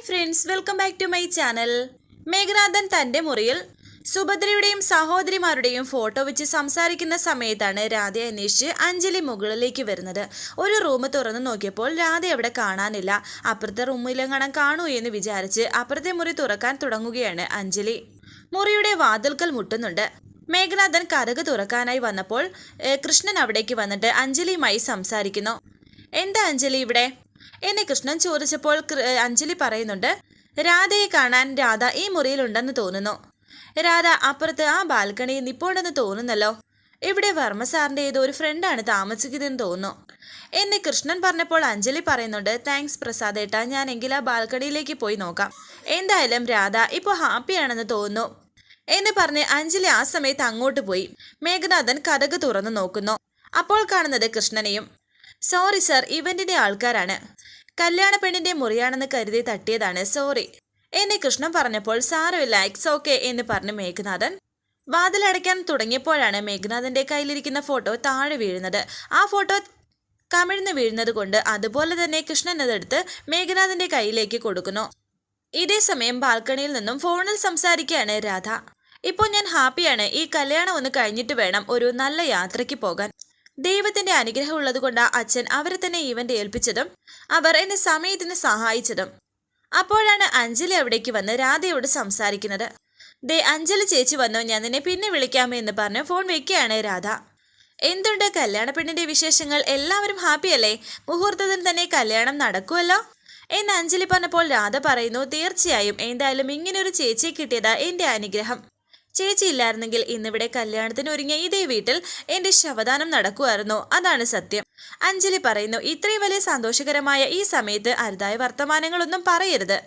Hi friends welcome back to my channel. Meghanathan തന്റെ മുറിയിൽ സുഭദ്രയുടെയും സഹോദരിമാരുടെയും photo വെച്ച് സംസാരിക്കുന്ന സമയത്താണ് രാധ അന്വേഷിച്ച് അഞ്ജലി മുകളിലേക്ക് വരുന്നത്. ഒരു റൂം തുറന്നു നോക്കിയപ്പോൾ രാധ അവിടെ കാണാനില്ല. അപ്പുറത്തെ റൂമിലെങ്ങാനും കാണൂ എന്ന് വിചാരിച്ച് അപ്പുറത്തെ മുറി തുറക്കാൻ തുടങ്ങുകയാണ് അഞ്ജലി. മുറിയുടെ വാതിൽക്കൽ മുട്ടുന്നുണ്ട്. മേഘനാഥൻ കഥക് തുറക്കാനായി വന്നപ്പോൾ കൃഷ്ണൻ അവിടേക്ക് വന്നിട്ട് അഞ്ജലിയുമായി സംസാരിക്കുന്നു. എന്താ അഞ്ജലി ഇവിടെ? എന്നെ കൃഷ്ണൻ ചോദിച്ചപ്പോൾ അഞ്ജലി പറയുന്നുണ്ട് രാധയെ കാണാൻ രാധ ഈ മുറിയിലുണ്ടെന്ന് തോന്നുന്നു. രാധ അപ്പുറത്ത് ആ ബാൽക്കണിയിൽ നിപ്പോണ്ടെന്ന് തോന്നുന്നല്ലോ. ഇവിടെ വർമ്മ സാറിന്റെ ഏതോ ഒരു ഫ്രണ്ടാണ് താമസിക്കുന്നതെന്ന് തോന്നുന്നു. എന്നെ കൃഷ്ണൻ പറഞ്ഞപ്പോൾ അഞ്ജലി പറയുന്നുണ്ട് താങ്ക്സ് പ്രസാദ് ഏട്ടാ ഞാൻ എങ്കിൽ ആ ബാൽക്കണിയിലേക്ക് പോയി നോക്കാം. എന്തായാലും രാധ ഇപ്പോൾ ഹാപ്പിയാണെന്ന് തോന്നുന്നു. എന്ന് പറഞ്ഞ് അഞ്ജലി ആ സമയത്ത് അങ്ങോട്ട് പോയി. മേഘനാഥൻ കഥക് തുറന്നു നോക്കുന്നു. അപ്പോൾ കാണുന്നത് കൃഷ്ണനെയും സോറി സർ ഇവന്റിന്റെ ആൾക്കാരാണ്. കല്യാണ പെണ്ണിന്റെ മുറിയാണെന്ന് കരുതി തട്ടിയതാണ് സോറി. എന്നെ കൃഷ്ണൻ പറഞ്ഞപ്പോൾ സാരമില്ല ലൈക്സ് ഓക്കെ എന്ന് പറഞ്ഞ് മേഘനാഥൻ വാതിലടയ്ക്കാൻ തുടങ്ങിയപ്പോഴാണ് മേഘനാഥന്റെ കയ്യിലിരിക്കുന്ന ഫോട്ടോ താഴെ വീഴുന്നത്. ആ ഫോട്ടോ കമിഴ്ന്ന് വീഴുന്നത് കൊണ്ട് അതുപോലെ തന്നെ കൃഷ്ണൻ അതെടുത്ത് മേഘനാഥന്റെ കയ്യിലേക്ക് കൊടുക്കുന്നു. ഇതേ സമയം ബാൽക്കണിയിൽ നിന്നും ഫോണിൽ സംസാരിക്കുകയാണ് രാധ. ഇപ്പോൾ ഞാൻ ഹാപ്പിയാണ്. ഈ കല്യാണം ഒന്ന് കഴിഞ്ഞിട്ട് വേണം ഒരു നല്ല യാത്രയ്ക്ക് പോകാൻ. ദൈവത്തിന്റെ അനുഗ്രഹം ഉള്ളതുകൊണ്ട് അച്ഛൻ അവരെ തന്നെ ഇവന്റ് ഏൽപ്പിച്ചതും അവർ എന്നെ സമയത്തിന് സഹായിച്ചതും. അപ്പോഴാണ് അഞ്ജലി അവിടേക്ക് വന്ന് രാധയോട് സംസാരിക്കുന്നത്. ദേ അഞ്ജലി ചേച്ചി വന്നോ ഞാൻ നിന്നെ പിന്നെ വിളിക്കാമേ എന്ന് പറഞ്ഞ് ഫോൺ വെക്കുകയാണ് രാധ. എന്തുണ്ട് കല്യാണ പെണ്ണിന്റെ വിശേഷങ്ങൾ? എല്ലാവരും ഹാപ്പിയല്ലേ മുഹൂർത്തത്തിൽ തന്നെ കല്യാണം നടക്കുമല്ലോ എന്ന് അഞ്ജലി പറഞ്ഞപ്പോൾ രാധ പറയുന്നു തീർച്ചയായും. എന്തായാലും ഇങ്ങനൊരു ചേച്ചിയെ കിട്ടിയതാ എന്റെ അനുഗ്രഹം. ചേച്ചി ഇല്ലായിരുന്നെങ്കിൽ ഇന്നിവിടെ കല്യാണത്തിന് ഒരുങ്ങിയ ഇതേ വീട്ടിൽ എന്റെ ശവദാനം നടക്കുമായിരുന്നു അതാണ് സത്യം. അഞ്ജലി പറയുന്നു ഇത്രയും വലിയ സന്തോഷകരമായ ഈ സമയത്ത് അരുതായ വർത്തമാനങ്ങളൊന്നും പറയരുത്.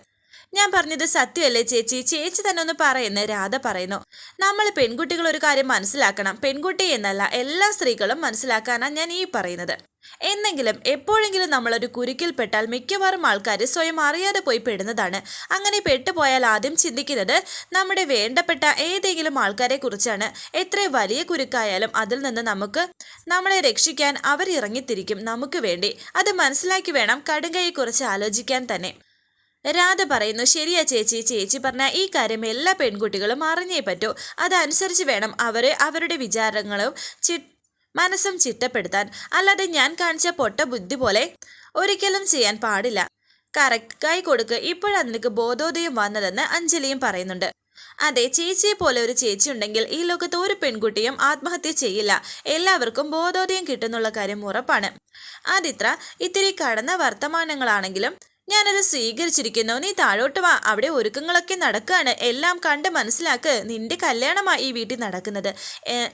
ഞാൻ പറഞ്ഞത് സത്യമല്ലേ ചേച്ചി? ചേച്ചി തന്നെ ഒന്ന് പറയുന്ന. രാധ പറയുന്നു നമ്മൾ പെൺകുട്ടികൾ ഒരു കാര്യം മനസ്സിലാക്കണം. പെൺകുട്ടി എന്നല്ല എല്ലാ സ്ത്രീകളും മനസ്സിലാക്കാനാണ് ഞാൻ ഈ പറയുന്നത്. എന്നെങ്കിലും എപ്പോഴെങ്കിലും നമ്മളൊരു കുരുക്കിൽപ്പെട്ടാൽ മിക്കവാറും ആൾക്കാർ സ്വയം അറിയാതെ പോയി പെടുന്നതാണ്. അങ്ങനെ പെട്ടുപോയാൽ ആദ്യം ചിന്തിക്കുന്നത് നമ്മുടെ വേണ്ടപ്പെട്ട ഏതെങ്കിലും ആൾക്കാരെ കുറിച്ചാണ്. എത്ര വലിയ കുരുക്കായാലും അതിൽ നിന്ന് നമുക്ക് നമ്മളെ രക്ഷിക്കാൻ അവർ ഇറങ്ങിത്തിരിക്കും നമുക്ക് വേണ്ടി. അത് മനസ്സിലാക്കി വേണം കടുങ്കയെക്കുറിച്ച് ആലോചിക്കാൻ തന്നെ. രാധ പറയുന്നു ശരിയാ ചേച്ചി ചേച്ചി പറഞ്ഞ ഈ കാര്യം എല്ലാ പെൺകുട്ടികളും അറിഞ്ഞേ പറ്റൂ. അതനുസരിച്ച് വേണം അവർ അവരുടെ വിചാരങ്ങളും ചി മനസ്സും ചിട്ടപ്പെടുത്താൻ അല്ലാതെ ഞാൻ കാണിച്ച പൊട്ട ബുദ്ധി പോലെ ഒരിക്കലും ചെയ്യാൻ പാടില്ല. കറക്റ്റ് കൈ കൊടുക്ക് ഇപ്പോഴാണ് ബോധോദയം വന്നതെന്ന് അഞ്ജലിയും പറയുന്നുണ്ട്. അതെ ചേച്ചിയെ പോലെ ഒരു ചേച്ചി ഉണ്ടെങ്കിൽ ഈ ലോകത്ത് ഒരു പെൺകുട്ടിയും ആത്മഹത്യ ചെയ്യില്ല. എല്ലാവർക്കും ബോധോദയം കിട്ടുന്നുള്ള കാര്യം ഉറപ്പാണ്. ആദിത്ര ഇത്തിരി കടന്ന വർത്തമാനങ്ങളാണെങ്കിലും ഞാനത് സ്വീകരിച്ചിരിക്കുന്നു. നീ താഴോട്ട് വാ. അവിടെ ഒരുക്കങ്ങളൊക്കെ നടക്കുകയാണ്. എല്ലാം കണ്ട് മനസ്സിലാക്ക് നിന്റെ കല്യാണമാണ് ഈ വീട്ടിൽ നടക്കുന്നത്.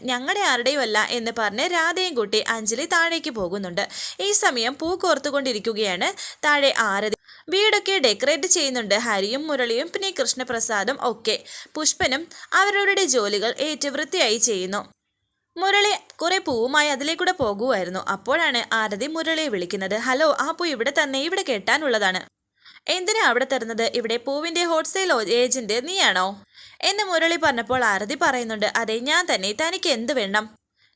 ഞങ്ങളുടെ ആരുടെയും അല്ല എന്ന് പറഞ്ഞ് രാധയും കൂട്ടി അഞ്ജലി താഴേക്ക് പോകുന്നുണ്ട്. ഈ സമയം പൂ കോർത്തുകൊണ്ടിരിക്കുകയാണ്. താഴെ ആരതി വീടൊക്കെ ഡെക്കറേറ്റ് ചെയ്യുന്നുണ്ട്. ഹരിയും മുരളിയും പിന്നെ കൃഷ്ണപ്രസാദും ഒക്കെ. പുഷ്പനും അവരവരുടെ ജോലികൾ ഏറ്റു വൃത്തിയായി ചെയ്യുന്നു. മുരളി കുറെ പൂവുമായി അതിലേക്കൂടെ പോകുമായിരുന്നു അപ്പോഴാണ് ആരതി മുരളിയെ വിളിക്കുന്നത്. ഹലോ ആ പൂ ഇവിടെ തന്നെ ഇവിടെ കെട്ടാനുള്ളതാണ്. എന്തിനാ അവിടെ തരുന്നത്? ഇവിടെ പൂവിന്റെ ഹോൾസെയിൽ ഏജന്റ് നീയാണോ? എന്ന് മുരളി പറഞ്ഞപ്പോൾ ആരതി പറയുന്നുണ്ട് അതെ ഞാൻ തന്നെ തനിക്ക് എന്ത് വേണം?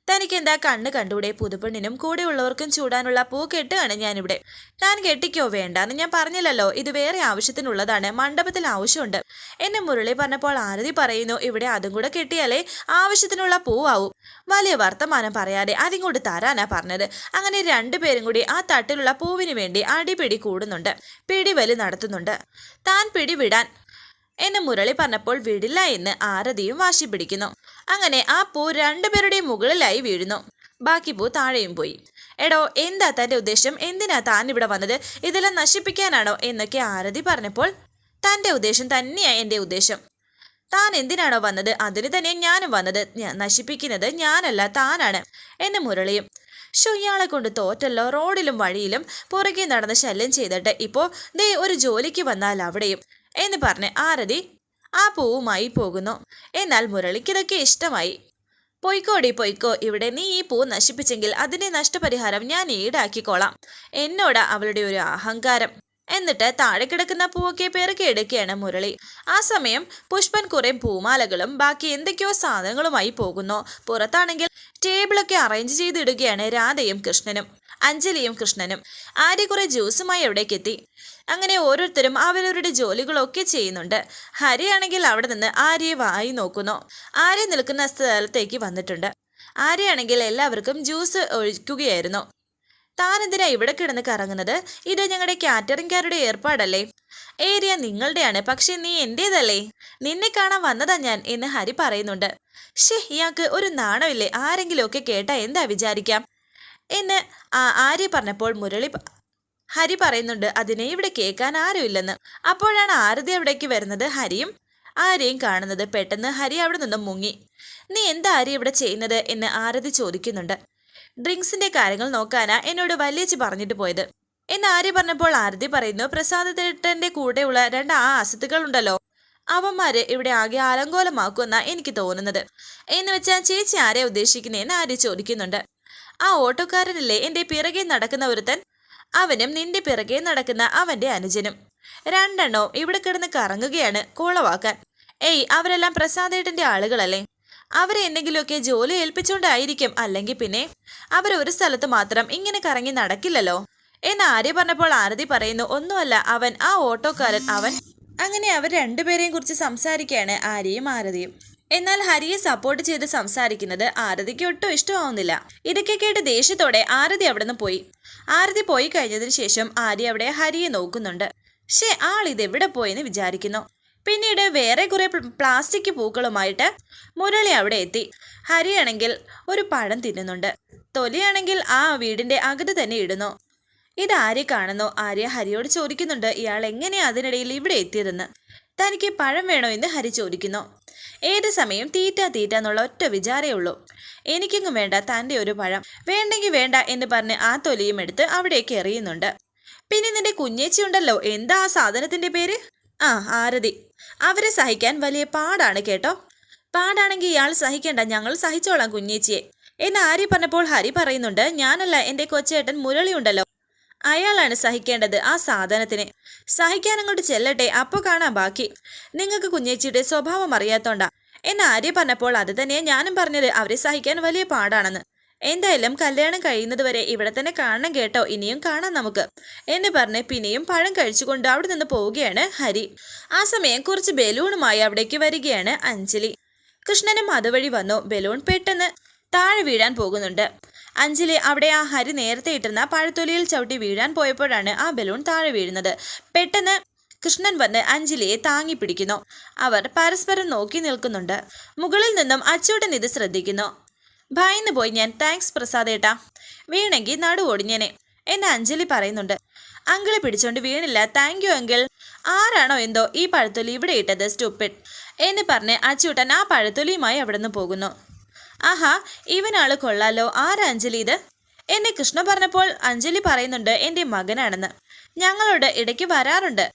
തനിക്ക് എന്താ കണ്ണ് കണ്ടൂടെ പുതുപെണ്ണിനും കൂടെ ഉള്ളവർക്കും ചൂടാനുള്ള പൂ കെട്ടുകയാണ് ഞാനിവിടെ. താൻ കെട്ടിക്കോ വേണ്ടാന്ന് ഞാൻ പറഞ്ഞില്ലല്ലോ. ഇത് വേറെ ആവശ്യത്തിനുള്ളതാണ്. മണ്ഡപത്തിൽ ആവശ്യമുണ്ട്. എന്നെ മുരളി പറഞ്ഞപ്പോൾ ആരതി പറയുന്നു ഇവിടെ അതും കൂടെ കെട്ടിയാലേ ആവശ്യത്തിനുള്ള പൂവാവും. വലിയ വർത്തമാനം പറയാതെ അതിങ്ങോട്ട് തരാനാ പറഞ്ഞത്. അങ്ങനെ രണ്ടുപേരും കൂടി ആ തട്ടിലുള്ള പൂവിന് വേണ്ടി അടിപിടി കൂടുന്നുണ്ട്. പിടിവലി നടത്തുന്നുണ്ട്. താൻ പിടിവിടാൻ എന്നെ മുരളി പറഞ്ഞപ്പോൾ വിടില്ല എന്ന് ആരതിയും വാശി പിടിക്കുന്നു. അങ്ങനെ ആ പൂ രണ്ടുപേരുടെയും മുകളിലായി വീഴുന്നു. ബാക്കി പൂ താഴെയും പോയി. എടോ എന്താ തന്റെ ഉദ്ദേശം? എന്തിനാ താൻ ഇവിടെ വന്നത്? ഇതെല്ലാം നശിപ്പിക്കാനാണോ എന്നൊക്കെ ആരതി പറഞ്ഞപ്പോൾ തന്റെ ഉദ്ദേശം തന്നെയാ എന്റെ ഉദ്ദേശം. താൻ എന്തിനാണോ വന്നത്? അതിന് തന്നെ ഞാനും വന്നത്. നശിപ്പിക്കുന്നത് ഞാനല്ല താനാണ്. എന്ന് മുരളിയും. ഷോ ഇയാളെ കൊണ്ട് തോറ്റല്ലോ റോഡിലും വഴിയിലും പുറകെ നടന്ന് ശല്യം ചെയ്തിട്ട്. ഇപ്പോൾ ദേ ഒരു ജോലിക്ക് വന്നാൽ അവിടെയും. എന്ന് പറഞ്ഞ് ആരതി ആ പൂവുമായി പോകുന്നു. എന്നാൽ മുരളിക്കിതൊക്കെ ഇഷ്ടമായി. പൊയ്ക്കോടി പൊയ്ക്കോ ഇവിടെ നീ ഈ പൂ നശിപ്പിച്ചെങ്കിൽ അതിന്റെ നഷ്ടപരിഹാരം ഞാൻ ഈടാക്കിക്കോളാം. എന്നോട് അവളുടെ ഒരു അഹങ്കാരം. എന്നിട്ട് താഴെ കിടക്കുന്ന പൂവൊക്കെ പെറുക്കിയെടുക്കുകയാണ് മുരളി. ആ സമയം പുഷ്പൻ കുറെ പൂമാലകളും ബാക്കി എന്തൊക്കെയോ സാധനങ്ങളുമായി പോകുന്നു. പുറത്താണെങ്കിൽ ടേബിളൊക്കെ അറേഞ്ച് ചെയ്തിടുകയാണ് രാധയും കൃഷ്ണനും അഞ്ജലിയും കൃഷ്ണനും. ആര്യ കുറെ ജ്യൂസുമായി എവിടേക്കെത്തി അങ്ങനെ ഓരോരുത്തരും അവരവരുടെ ജോലികളൊക്കെ ചെയ്യുന്നുണ്ട്. ഹരിയാണെങ്കിൽ അവിടെ നിന്ന് ആര്യയെ വായി നോക്കുന്നു. ആര്യ നിൽക്കുന്ന സ്ഥലത്തേക്ക് വന്നിട്ടുണ്ട്. ആര്യയാണെങ്കിൽ എല്ലാവർക്കും ജ്യൂസ് ഒഴിക്കുകയായിരുന്നു. താൻ എന്തിനാ ഇവിടെ കിടന്ന് കറങ്ങുന്നത്? ഇത് ഞങ്ങളുടെ കാറ്ററിംഗുകാരുടെ ഏർപ്പാടല്ലേ? ഏരിയ നിങ്ങളുടെയാണ് പക്ഷെ നീ എന്റേതല്ലേ? നിന്നെ കാണാൻ വന്നതാ ഞാൻ എന്ന് ഹരി പറയുന്നുണ്ട്. ഷേ ഇയാൾക്ക് ഒരു നാണമില്ലേ? ആരെങ്കിലുമൊക്കെ കേട്ടാ എന്താ വിചാരിക്കാം? എന്ന് ആര്യ പറഞ്ഞപ്പോൾ മുരളി ഹരി പറയുന്നുണ്ട് അതിനെ ഇവിടെ കേൾക്കാൻ ആരുമില്ലെന്ന് അപ്പോഴാണ് ആരതി അവിടേക്ക് വരുന്നത്. ഹരിയും ആരെയും കാണുന്നത്. പെട്ടെന്ന് ഹരി അവിടെ നിന്നും മുങ്ങി. നീ എന്താ ആര്യ ഇവിടെ ചെയ്യുന്നത്? എന്ന് ആരതി ചോദിക്കുന്നുണ്ട്. ഡ്രിങ്ക്സിന്റെ കാര്യങ്ങൾ നോക്കാനാ എന്നോട് വലിയച്ചി പറഞ്ഞിട്ട് പോയത്. എന്ന് ആര്യ പറഞ്ഞപ്പോൾ ആരതി പറയുന്നു പ്രസാദത്തേട്ടന്റെ കൂടെയുള്ള രണ്ട് ആ ഉണ്ടല്ലോ അവന്മാര് ഇവിടെ ആകെ ആലങ്കോലമാക്കുമെന്നാ എനിക്ക് തോന്നുന്നത്. എന്ന് വെച്ചാൽ ചേച്ചി ആരെ ഉദ്ദേശിക്കുന്നതെന്ന് ആര്യ ചോദിക്കുന്നുണ്ട്. ആ ഓട്ടോക്കാരനല്ലേ എന്റെ പിറകെ നടക്കുന്ന ഒരുത്തൻ? അവനും നിന്റെ പിറകെ നടക്കുന്ന അവന്റെ അനുജനും. രണ്ടെണ്ണവും ഇവിടെ കിടന്ന് കറങ്ങുകയാണ് കോളവാക്കാൻ. ഏയ് അവരെല്ലാം പ്രസാദേട്ടന്റെ ആളുകളല്ലേ? അവരെ എന്തെങ്കിലുമൊക്കെ ജോലി ഏൽപ്പിച്ചുകൊണ്ടായിരിക്കും അല്ലെങ്കിൽ പിന്നെ അവർ ഒരു സ്ഥലത്ത് മാത്രം ഇങ്ങനെ കറങ്ങി നടക്കില്ലല്ലോ? എന്ന് ആര്യ പറഞ്ഞപ്പോൾ ആരതി പറയുന്നു ഒന്നുമല്ല അവൻ ആ ഓട്ടോക്കാരൻ അവൻ അങ്ങനെ അവർ രണ്ടുപേരെയും കുറിച്ച് സംസാരിക്കുകയാണ് ആര്യയും ആരതിയും. എന്നാൽ ഹരിയെ സപ്പോർട്ട് ചെയ്ത് സംസാരിക്കുന്നത് ആരതിക്ക് ഒട്ടും ഇഷ്ടമാവുന്നില്ല. ഇതൊക്കെ കേട്ട് ദേഷ്യത്തോടെ ആരതി അവിടെ നിന്ന് പോയി. ആരതി പോയി കഴിഞ്ഞതിന് ശേഷം ആര്യ അവിടെ ഹരിയെ നോക്കുന്നുണ്ട്. ഷേ ആൾ ഇതെവിടെ പോയെന്ന് വിചാരിക്കുന്നു. പിന്നീട് വേറെ കുറെ പ്ലാസ്റ്റിക് പൂക്കളുമായിട്ട് മുരളി അവിടെ എത്തി. ഹരിയാണെങ്കിൽ ഒരു പഴം തിന്നുന്നുണ്ട്. തൊലിയാണെങ്കിൽ ആ വീടിന്റെ അകത്ത് തന്നെ ഇടുന്നു. ഇത് ആര്യ കാണുന്നു. ആര്യ ഹരിയോട് ചോദിക്കുന്നുണ്ട് ഇയാൾ എങ്ങനെയാ അതിനിടയിൽ ഇവിടെ എത്തിയതെന്ന്? തനിക്ക് പഴം വേണോ എന്ന് ഹരി ചോദിക്കുന്നു. ഏത് സമയം തീറ്റ തീറ്റ എന്നുള്ള ഒറ്റ വിചാരേ ഉള്ളൂ. എനിക്കെങ്ങും വേണ്ട തന്റെ ഒരു പഴം. വേണ്ടെങ്കിൽ വേണ്ട എന്ന് പറഞ്ഞ് ആ തൊലിയും എടുത്ത് അവിടേക്ക് എറിയുന്നുണ്ട്. പിന്നെ നിന്റെ കുഞ്ഞേച്ചി ഉണ്ടല്ലോ എന്താ ആ സാധനത്തിന്റെ പേര്? ആ ആരതി. അവരെ സഹിക്കാൻ വലിയ പാടാണ് കേട്ടോ. പാടാണെങ്കിൽ ഇയാൾ സഹിക്കേണ്ട ഞങ്ങൾ സഹിച്ചോളാം കുഞ്ഞേച്ചിയെ. എന്ന് ആര്യ പറഞ്ഞപ്പോൾ ഹരി പറയുന്നുണ്ട് ഞാനല്ല എന്റെ കൊച്ചേട്ടൻ മുരളി ഉണ്ടല്ലോ. അയാളാണ് സഹിക്കേണ്ടത് ആ സാധനത്തിന്. സഹിക്കാൻ അങ്ങോട്ട് ചെല്ലട്ടെ അപ്പോൾ കാണാം ബാക്കി. നിങ്ങൾക്ക് കുഞ്ഞേച്ചിയുടെ സ്വഭാവം അറിയാത്തോണ്ടാ. എന്ന് ആര്യ പറഞ്ഞപ്പോൾ അത് തന്നെ ഞാനും പറഞ്ഞത്. അവരെ സഹിക്കാൻ വലിയ പാടാണെന്ന്. എന്തായാലും കല്യാണം കഴിയുന്നത് വരെ ഇവിടെ തന്നെ കാണണം കേട്ടോ. ഇനിയും കാണാം നമുക്ക്. എന്ന് പറഞ്ഞ് പിന്നെയും പഴം കഴിച്ചുകൊണ്ട് അവിടെ നിന്ന് പോവുകയാണ് ഹരി. ആ സമയം കുറച്ച് ബലൂണുമായി അവിടേക്ക് വരികയാണ് അഞ്ജലി. കൃഷ്ണനും അതുവഴി വന്നു. ബലൂൺ പെട്ടെന്ന് താഴെ വീഴാൻ പോകുന്നുണ്ട്. അഞ്ജലി അവിടെ ആ ഹരി നേരത്തെ ഇട്ടിരുന്ന പഴത്തൊലിയിൽ ചവിട്ടി വീഴാൻ പോയപ്പോഴാണ് ആ ബലൂൺ താഴെ വീഴുന്നത്. പെട്ടെന്ന് കൃഷ്ണൻ വന്ന് അഞ്ജലിയെ താങ്ങി പിടിക്കുന്നു. അവർ പരസ്പരം നോക്കി നിൽക്കുന്നുണ്ട്. മുകളിൽ നിന്നും അച്ചൂട്ടൻ ഇത് ശ്രദ്ധിക്കുന്നു. ഭയന്ന് പോയി ഞാൻ. താങ്ക്സ് പ്രസാദേട്ടാ വീണെങ്കിൽ നടു ഒടിഞ്ഞനെ എന്ന് അഞ്ജലി പറയുന്നുണ്ട്. അങ്കിളെ പിടിച്ചോണ്ട് വീണില്ല. Thank you uncle. ആരാണോ എന്തോ ഈ പഴത്തൊലി ഇവിടെ ഇട്ടത് സ്റ്റൂപ്പിഡ് എന്ന് പറഞ്ഞ് അച്ചൂട്ടൻ ആ പഴത്തൊലിയുമായി അവിടെ നിന്ന് പോകുന്നു. ആഹാ ഇവനാൾ കൊള്ളാലോ. ആരാ അഞ്ജലി ഇത്? എന്നെ കൃഷ്ണ പറഞ്ഞപ്പോൾ അഞ്ജലി പറയുന്നുണ്ട് എന്റെ മകനാണെന്ന്. ഞങ്ങളോട് ഇടയ്ക്ക് വരാറുണ്ട്.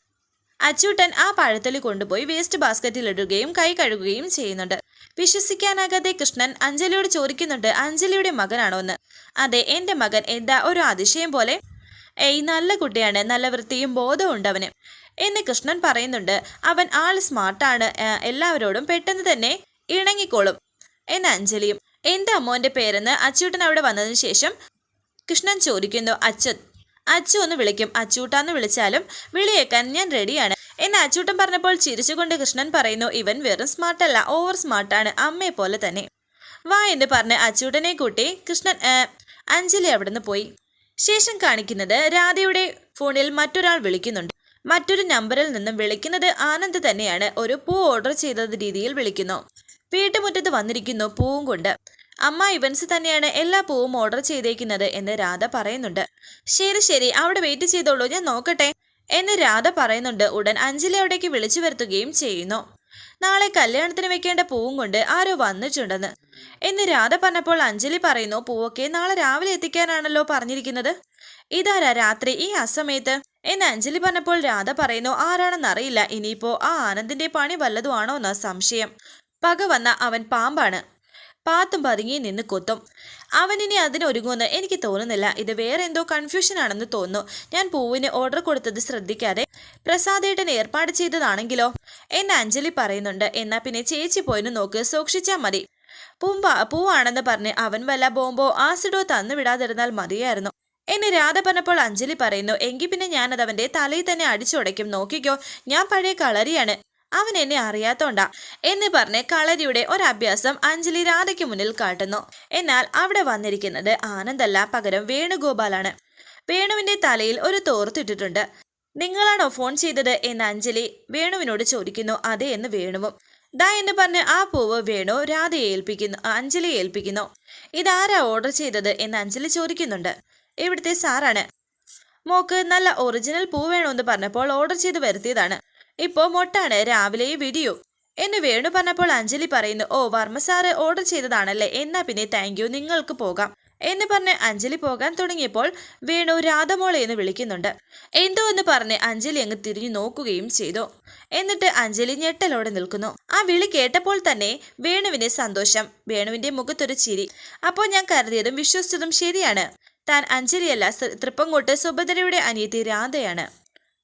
അച്ചൂട്ടൻ ആ പഴത്തലി കൊണ്ടുപോയി വേസ്റ്റ് ബാസ്ക്കറ്റിൽ ഇടുകയും കൈ കഴുകുകയും ചെയ്യുന്നുണ്ട്. വിശ്വസിക്കാനാകാതെ കൃഷ്ണൻ അഞ്ജലിയോട് ചോദിക്കുന്നുണ്ട് അഞ്ജലിയുടെ മകനാണോ എന്ന് അതെ എന്റെ മകൻ എന്താ ഒരു അതിശയം പോലെ? ഏയ് നല്ല കുട്ടിയാണ്. നല്ല വൃത്തിയും ബോധവും ഉണ്ട് അവന്. എന്ന് കൃഷ്ണൻ പറയുന്നുണ്ട് അവൻ ആൾ സ്മാർട്ടാണ് എല്ലാവരോടും പെട്ടെന്ന് തന്നെ ഇണങ്ങിക്കോളും. എന്ന് അഞ്ജലിയും എന്റെ അമ്മോന്റെ പേരെന്ന് അച്ചൂട്ടൻ അവിടെ വന്നതിന് ശേഷം? കൃഷ്ണൻ ചോദിക്കുന്നു അച്ഛൻ അച്ചു ഒന്ന് വിളിക്കും അച്ചൂട്ടാന്ന് വിളിച്ചാലും വിളിയേക്കാൻ ഞാൻ റെഡിയാണ് എന്ന് അച്ചൂട്ടൻ പറഞ്ഞപ്പോൾ ചിരിച്ചുകൊണ്ട് കൃഷ്ണൻ പറയുന്നു ഇവൻ വെറും സ്മാർട്ടല്ല ഓവർ സ്മാർട്ടാണ് അമ്മയെ പോലെ തന്നെ. വാ എന്ന് പറഞ്ഞ് അച്ചൂട്ടനെ കൂട്ടി കൃഷ്ണൻ അഞ്ജലി അവിടുന്ന് പോയി. ശേഷം കാണിക്കുന്നത് രാധയുടെ ഫോണിൽ മറ്റൊരാൾ വിളിക്കുന്നുണ്ട്. മറ്റൊരു നമ്പറിൽ നിന്നും വിളിക്കുന്നത് ആനന്ദ് തന്നെയാണ്. ഒരു പൂ ഓർഡർ ചെയ്തത് രീതിയിൽ വിളിക്കുന്നു. വീട്ടുമുറ്റത്ത് വന്നിരിക്കുന്നു പൂവും കൊണ്ട്. അമ്മ ഇവൻസ് തന്നെയാണ് എല്ലാ പൂവും ഓർഡർ ചെയ്തേക്കുന്നത് എന്ന് രാധ പറയുന്നുണ്ട്. ശരി ശരി അവിടെ വെയിറ്റ് ചെയ്തോളൂ ഞാൻ നോക്കട്ടെ എന്ന് രാധ പറയുന്നുണ്ട്. ഉടൻ അഞ്ജലി അവിടേക്ക് വിളിച്ചു വരുത്തുകയും ചെയ്യുന്നു. നാളെ കല്യാണത്തിന് വെക്കേണ്ട പൂവും കൊണ്ട് ആരോ വന്നിട്ടുണ്ടെന്ന് എന്ന് രാധ പറഞ്ഞപ്പോൾ അഞ്ജലി പറയുന്നു പൂവൊക്കെ നാളെ രാവിലെ എത്തിക്കാനാണല്ലോ പറഞ്ഞിരിക്കുന്നത്? ഇതാരാ രാത്രി ഈ അസമയത്ത്? എന്ന് അഞ്ജലി പറഞ്ഞപ്പോൾ രാധ പറയുന്നു ആരാണെന്നറിയില്ല ഇനിയിപ്പോ ആ ആനന്ദിന്റെ പണി വല്ലതുമാണോ എന്ന സംശയം. പക വന്ന അവൻ പാമ്പാണ്. പാത്തും പതുങ്ങി നിന്ന് കൊത്തും. അവനിനി അതിനൊരുങ്ങുമെന്ന് എനിക്ക് തോന്നുന്നില്ല. ഇത് വേറെ എന്തോ കൺഫ്യൂഷൻ ആണെന്ന് തോന്നുന്നു. ഞാൻ പൂവിന് ഓർഡർ കൊടുത്തത് ശ്രദ്ധിക്കാതെ പ്രസാദേട്ടൻ ഏർപ്പാട് ചെയ്തതാണെങ്കിലോ? എന്ന് അഞ്ജലി പറയുന്നുണ്ട്. എന്നാ പിന്നെ ചേച്ചി പോയിന് നോക്ക്. സൂക്ഷിച്ചാൽ മതി. പൂമ്പ പൂവാണെന്ന് പറഞ്ഞ് അവൻ വല്ല ബോംബോ ആസിഡോ തന്നു വിടാതിരുന്നാൽ മതിയായിരുന്നു. എന്നെ രാധ പറഞ്ഞപ്പോൾ അഞ്ജലി പറയുന്നു എങ്കിൽ പിന്നെ ഞാനത് അവന്റെ തലയിൽ തന്നെ അടിച്ചുടയ്ക്കും. നോക്കിക്കോ. ഞാൻ പഴയ കളരിയാണ്. അവൻ എന്നെ അറിയാത്തോണ്ടാ എന്ന് പറഞ്ഞ് കളരിയുടെ ഒരഭ്യാസം അഞ്ജലി രാധയ്ക്ക് മുന്നിൽ കാട്ടുന്നു. എന്നാൽ അവിടെ വന്നിരിക്കുന്നത് ആനന്ദല്ല പകരം വേണുഗോപാലാണ്. വേണുവിന്റെ തലയിൽ ഒരു തോർത്തിട്ടിട്ടുണ്ട്. നിങ്ങളാണോ ഫോൺ ചെയ്തത്? എന്ന് അഞ്ജലി വേണുവിനോട് ചോദിക്കുന്നു. അതെ എന്ന് വേണുവും. ദാ എന്ന് പറഞ്ഞ് ആ പൂവ് വേണു രാധയെ ഏൽപ്പിക്കുന്നു അഞ്ജലിയെ ഏൽപ്പിക്കുന്നു. ഇതാരാ ഓർഡർ ചെയ്തത്? എന്ന് അഞ്ജലി ചോദിക്കുന്നുണ്ട്. ഇവിടുത്തെ സാറാണ്. മോക്ക് നല്ല ഒറിജിനൽ പൂ വേണമെന്ന് പറഞ്ഞപ്പോൾ ഓർഡർ ചെയ്ത് വരുത്തിയതാണ്. ഇപ്പോ മൊട്ടാണ് രാവിലെ വീഡിയോ എന്ന് വേണു പറഞ്ഞപ്പോൾ അഞ്ജലി പറയുന്നു ഓ വർമ്മ സാറ് ഓർഡർ ചെയ്തതാണല്ലേ എന്നാ പിന്നെ താങ്ക് നിങ്ങൾക്ക് പോകാം. എന്ന് പറഞ്ഞ് അഞ്ജലി പോകാൻ തുടങ്ങിയപ്പോൾ വേണു രാധമോളെ എന്ന് വിളിക്കുന്നുണ്ട്. എന്തോ എന്ന് പറഞ്ഞ് അഞ്ജലി അങ്ങ് തിരിഞ്ഞു നോക്കുകയും ചെയ്തു. എന്നിട്ട് അഞ്ജലി ഞെട്ടലോടെ നിൽക്കുന്നു. ആ വിളി കേട്ടപ്പോൾ തന്നെ വേണുവിന് സന്തോഷം വേണുവിന്റെ മുഖത്തൊരു ചിരി. അപ്പോൾ ഞാൻ കരുതിയതും വിശ്വസിച്ചതും ശരിയാണ്. താൻ അഞ്ജലിയല്ല തൃപ്പങ്കോട്ട് സുഭദ്രയുടെ അനിയത്തി രാധയാണ്.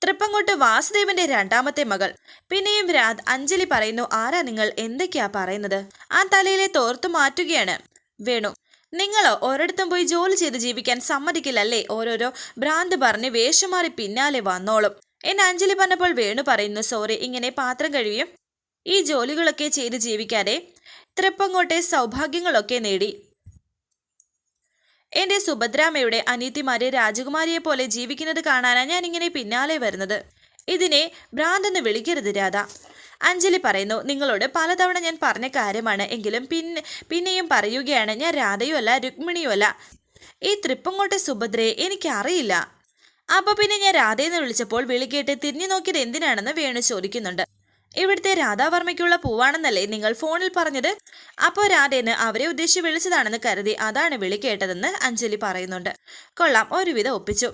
തൃപ്പങ്കോട്ട് വാസുദേവന്റെ രണ്ടാമത്തെ മകൾ. പിന്നെയും രാധ അഞ്ജലി പറയുന്നു ആരാ നിങ്ങൾ? എന്തൊക്കെയാ പറയുന്നത്? ആ തലയിലെ തോർത്തു മാറ്റുകയാണ്. വേണു നിങ്ങളോ ഒരിടത്തും പോയി ജോലി ചെയ്ത് ജീവിക്കാൻ സമ്മതിക്കില്ലല്ലേ? ഓരോരോ ഭ്രാന്ത് പറഞ്ഞ് വേഷമാറി പിന്നാലെ വന്നോളും. എന്നെ അഞ്ജലി പറഞ്ഞപ്പോൾ വേണു പറയുന്നു സോറി ഇങ്ങനെ പാത്രം കഴിയും ഈ ജോലികളൊക്കെ ചെയ്ത് ജീവിക്കാതെ തൃപ്പങ്കോട്ടെ സൗഭാഗ്യങ്ങളൊക്കെ നേടി. എന്റെ സുഭദ്രാമ്മയുടെ അനീതിമാരെ രാജകുമാരിയെ പോലെ ജീവിക്കുന്നത് കാണാനാണ് ഞാൻ ഇങ്ങനെ പിന്നാലെ വരുന്നത്. ഇതിനെ ഭ്രാന്തെന്ന് വിളിക്കരുത് രാധ. അഞ്ജലി പറയുന്നു നിങ്ങളോട് പലതവണ ഞാൻ പറഞ്ഞ കാര്യമാണ് എങ്കിലും പിന്നെ പിന്നെയും പറയുകയാണ് ഞാൻ രാധയുമല്ല രുക്മിണിയുമല്ല. ഈ തൃപ്പങ്ങോട്ടെ സുഭദ്രയെ എനിക്കറിയില്ല. അപ്പൊ പിന്നെ ഞാൻ രാധയെന്ന് വിളിച്ചപ്പോൾ വിളിക്കേട്ട് തിരിഞ്ഞു നോക്കിയത് എന്തിനാണെന്ന് വേണു ചോദിക്കുന്നുണ്ട്. ഇവിടുത്തെ രാധാവർമ്മയ്ക്കുള്ള പൂവാണെന്നല്ലേ നിങ്ങൾ ഫോണിൽ പറഞ്ഞത്? അപ്പോൾ രാധേന്ന് അവരെ ഉദ്ദേശിച്ച് വിളിച്ചതാണെന്ന് കരുതി അതാണ് വിളി കേട്ടതെന്ന് അഞ്ജലി പറയുന്നുണ്ട്. കൊള്ളാം ഒരുവിധം ഒപ്പിച്ചു.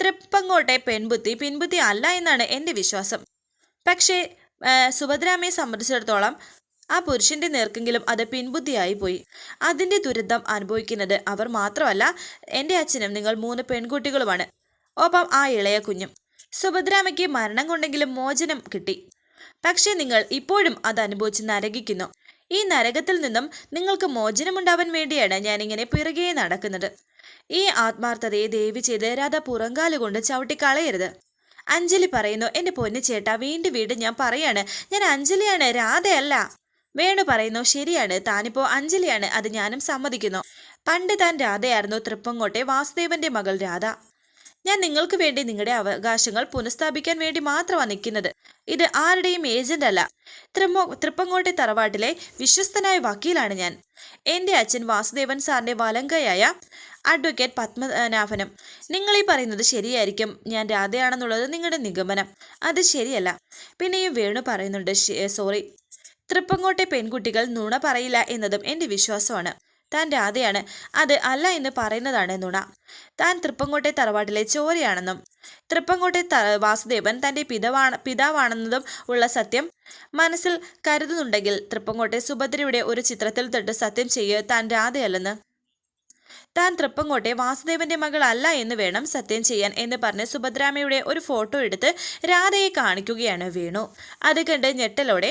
തൃപ്പങ്ങോട്ടെ പെൺബുദ്ധി പിൻബുദ്ധി അല്ല എന്നാണ് എന്റെ വിശ്വാസം. പക്ഷേ സുഭദ്രാമയെ സംബന്ധിച്ചിടത്തോളം ആ പുരുഷന്റെ നേർക്കെങ്കിലും അത് പിൻബുദ്ധിയായി പോയി. അതിന്റെ ദുരിതം അനുഭവിക്കുന്നത് അവർ മാത്രമല്ല എന്റെ അച്ഛനും നിങ്ങൾ മൂന്ന് പെൺകുട്ടികളുമാണ്. ഒപ്പം ആ ഇളയ കുഞ്ഞും. സുഭദ്രാമയ്ക്ക് മരണം കൊണ്ടെങ്കിലും മോചനം കിട്ടി. പക്ഷേ നിങ്ങൾ ഇപ്പോഴും അത് അനുഭവിച്ച് നരകിക്കുന്നു. ഈ നരകത്തിൽ നിന്നും നിങ്ങൾക്ക് മോചനമുണ്ടാവാൻ വേണ്ടിയാണ് ഞാനിങ്ങനെ പിറകെ നടക്കുന്നത്. ഈ ആത്മാർത്ഥതയെ ദേവി ചെയ്ത് രാധ പുറങ്കാലുകൊണ്ട് ചവിട്ടിക്കളയരുത്. അഞ്ജലി പറയുന്നു എന്റെ പൊന്നു ചേട്ടാ വീണ്ടും വീണ്ടും ഞാൻ പറയാണ് ഞാൻ അഞ്ജലിയാണ് രാധയല്ല. വേണു പറയുന്നു ശരിയാണ് താനിപ്പോ അഞ്ജലിയാണ് അത് ഞാനും സമ്മതിക്കുന്നു. പണ്ട് താൻ രാധയായിരുന്നു തൃപ്പങ്ങോട്ടെ വാസുദേവന്റെ മകൾ രാധ. ഞാൻ നിങ്ങൾക്ക് വേണ്ടി നിങ്ങളുടെ അവകാശങ്ങൾ പുനഃസ്ഥാപിക്കാൻ വേണ്ടി മാത്രമാണ് നിൽക്കുന്നത്. ഇത് ആരുടെയും ഏജന്റ് അല്ല. തൃമോ തൃപ്പങ്ങോട്ടെ തറവാട്ടിലെ വിശ്വസ്തനായ വക്കീലാണ് ഞാൻ. എന്റെ അച്ഛൻ വാസുദേവൻ സാറിന്റെ വലങ്കയായ അഡ്വക്കേറ്റ് പത്മനാഭനും. നിങ്ങൾ ഈ പറയുന്നത് ശരിയായിരിക്കും. ഞാൻ രാധയാണെന്നുള്ളത് നിങ്ങളുടെ നിഗമനം. അത് ശരിയല്ല. പിന്നെയും വേണു പറയുന്നുണ്ട് സോറി. തൃപ്പങ്ങോട്ടെ പെൺകുട്ടികൾ നുണ പറയില്ല എന്നതും എന്റെ വിശ്വാസമാണ്. താൻ രാധയാണ്. അത് അല്ല എന്ന് പറയുന്നതാണ് നുണ. താൻ തൃപ്പങ്കോട്ടെ തറവാട്ടിലെ ചോരയാണെന്നും തൃപ്പങ്കോട്ടെ വാസുദേവൻ തന്റെ പിതാവാണ് പിതാവാണെന്നതും ഉള്ള സത്യം മനസ്സിൽ കരുതുന്നുണ്ടെങ്കിൽ തൃപ്പങ്കോട്ടെ സുഭദ്രയുടെ ഒരു ചിത്രത്തിൽ തൊട്ട് സത്യം ചെയ്യുക താൻ രാധയല്ലെന്ന്. താൻ തൃപ്പങ്കോട്ടെ വാസുദേവന്റെ മകൾ അല്ല എന്ന് വേണം സത്യം ചെയ്യാൻ എന്ന് പറഞ്ഞ് സുഭദ്രാമയുടെ ഒരു ഫോട്ടോ എടുത്ത് രാധയെ കാണിക്കുകയാണ് വേണു. അത് കണ്ട് ഞെട്ടലോടെ